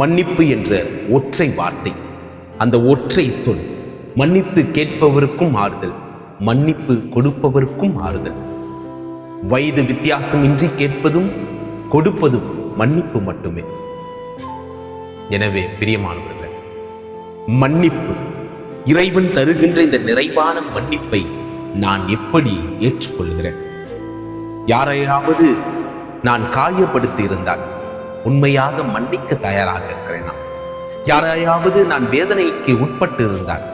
மன்னிப்பு என்ற ஒற்றை வார்த்தை. அந்த ஒற்றை சொல் மன்னிப்பு கேட்பவருக்கும் ஆறுதல் மன்னிப்பு கொடுப்பவருக்கும் ஆறுதல் வயது வித்தியாசமின்றி கேட்பதும் கொடுப்பதும் மன்னிப்பு மட்டுமே. எனவே பிரியமானவர்கள் மன்னிப்பு இறைவன் தருகின்ற இந்த நிறைவான மன்னிப்பை நான் எப்படி ஏற்றுக்கொள்கிறேன்? யாரையாவது நான் காயப்படுத்தி இருந்தால் உண்மையாக மன்னிக்க தயாராக இருக்கிறேனா யாரையாவது நான் வேதனைக்கு உட்பட்டு இருந்தால்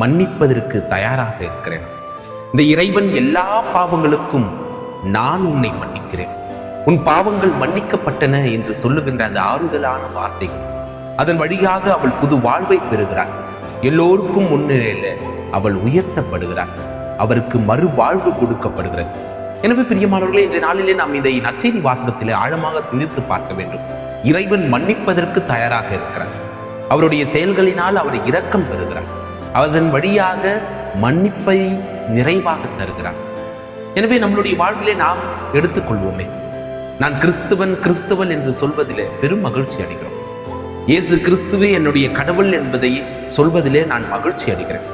மன்னிப்பதற்கு தயாராக இருக்கிறேன். இந்த இறைவன் எல்லா பாவங்களுக்கும் நான் உன்னை மன்னிக்கிறேன். உன் பாவங்கள் மன்னிக்கப்பட்டன என்று சொல்லுகின்ற அந்த ஆறுதலான வார்த்தை அதன் வழியாக அவள் புது வாழ்வை பெறுகிறாள். எல்லோருக்கும் முன்னிலையில அவள் உயர்த்தப்படுகிறாள். அவருக்கு மறுவாழ்வு கொடுக்கப்படுகிறது. எனவே பிரியமானவர்களே இன்றைய நாளிலே நாம் இதை நற்செய்தி வாசகத்திலே ஆழமாக சிந்தித்து பார்க்க வேண்டும். இறைவன் மன்னிப்பதற்கு தயாராக இருக்கிறார். அவருடைய செயல்களினால் அவர் இரக்கம் பெறுகிறார். அதன் வழியாக மன்னிப்பை நிறைவாக தருகிறார். எனவே நம்மளுடைய வாழ்விலே நாம் எடுத்துக்கொள்வோமே. நான் கிறிஸ்துவன் கிறிஸ்துவன் என்று சொல்வதிலே பெரும் மகிழ்ச்சி அடைகிறோம். இயேசு கிறிஸ்துவே என்னுடைய கடவுள் என்பதை சொல்வதிலே நான் மகிழ்ச்சி அடைகிறேன்.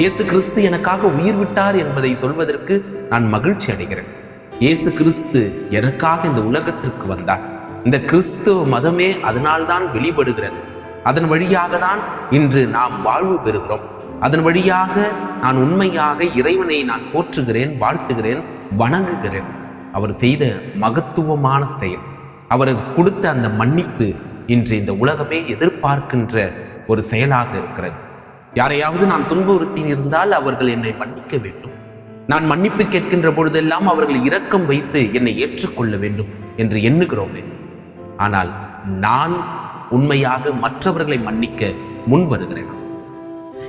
இயேசு கிறிஸ்து எனக்காக உயிர் விட்டார் என்பதை சொல்வதற்கு நான் மகிழ்ச்சி அடைகிறேன். இயேசு கிறிஸ்து எனக்காக இந்த உலகத்திற்கு வந்தார். இந்த கிறிஸ்துவ மதமே அதனால்தான் வெளிப்படுகிறது. அதன் வழியாக தான் இன்று நாம் வாழ்வு பெறுகிறோம். அதன் வழியாக நான் உண்மையாக இறைவனை நான் போற்றுகிறேன் வாழ்த்துகிறேன் வணங்குகிறேன். அவர் செய்த மகத்துவமான செயல். அவர் கொடுத்த அந்த மன்னிப்பு இன்று இந்த உலகமே எதிர்பார்க்கின்ற ஒரு செயலாக இருக்கிறது. யாரையாவது நான் துன்புறுத்தி இருந்தால் அவர்கள் என்னை மன்னிக்க வேண்டும். நான் மன்னிப்பு கேட்கின்ற பொழுதெல்லாம் அவர்கள் இரக்கம் வைத்து என்னை ஏற்றுக்கொள்ள வேண்டும் என்று எண்ணுகிறோமே. ஆனால் நான் உண்மையாக மற்றவர்களை மன்னிக்க முன் வருகிறேன்?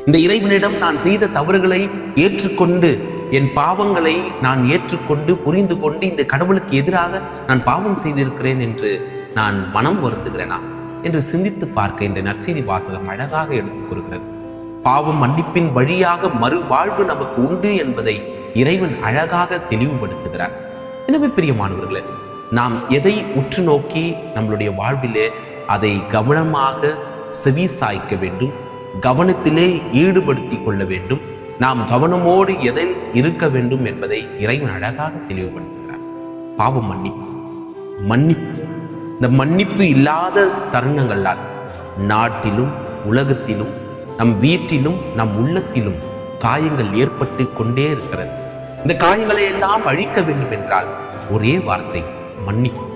இந்த இறைவனிடம் நான் செய்த தவறுகளை ஏற்றுக்கொண்டு என் பாவங்களை நான் ஏற்றுக்கொண்டு புரிந்து கொண்டு இந்த கடவுளுக்கு எதிராக நான் பாவம் செய்திருக்கிறேன் என்று நான் மனம் வருந்துகிறேனா? என்று சிந்தித்து பார்க்க இந்த நற்செய்தி வாசகம் அழகாக எடுத்துக் கூறுகிறது. பாவம் மன்னிப்பின் வழியாக மறுவாழ்வு நமக்கு உண்டு என்பதை இறைவன் அழகாக தெளிவுபடுத்துகிறார். எனவே பிரியமானவர்களே நாம் எதை உற்று நோக்கி நம்மளுடைய வாழ்விலே அதை கவனமாக செவி சாய்க்க வேண்டும் கவனத்திலே ஈடுபடுத்தி கொள்ள வேண்டும் நாம் கவனமோடு எதில் இருக்க வேண்டும் என்பதை இறைவன் அழகாக தெளிவுபடுத்துகிறார். பாவம் மன்னிப்பு மன்னிப்பு இந்த மன்னிப்பு இல்லாத தருணங்களால் நாட்டிலும் உலகத்திலும் நம் வீட்டிலும் நம் உள்ளத்திலும் காயங்கள் ஏற்பட்டு கொண்டே இருக்கிறது. இந்த காயங்களை எல்லாம் அழிக்க வேண்டும் என்றால் ஒரே வார்த்தை மன்னிப்பு.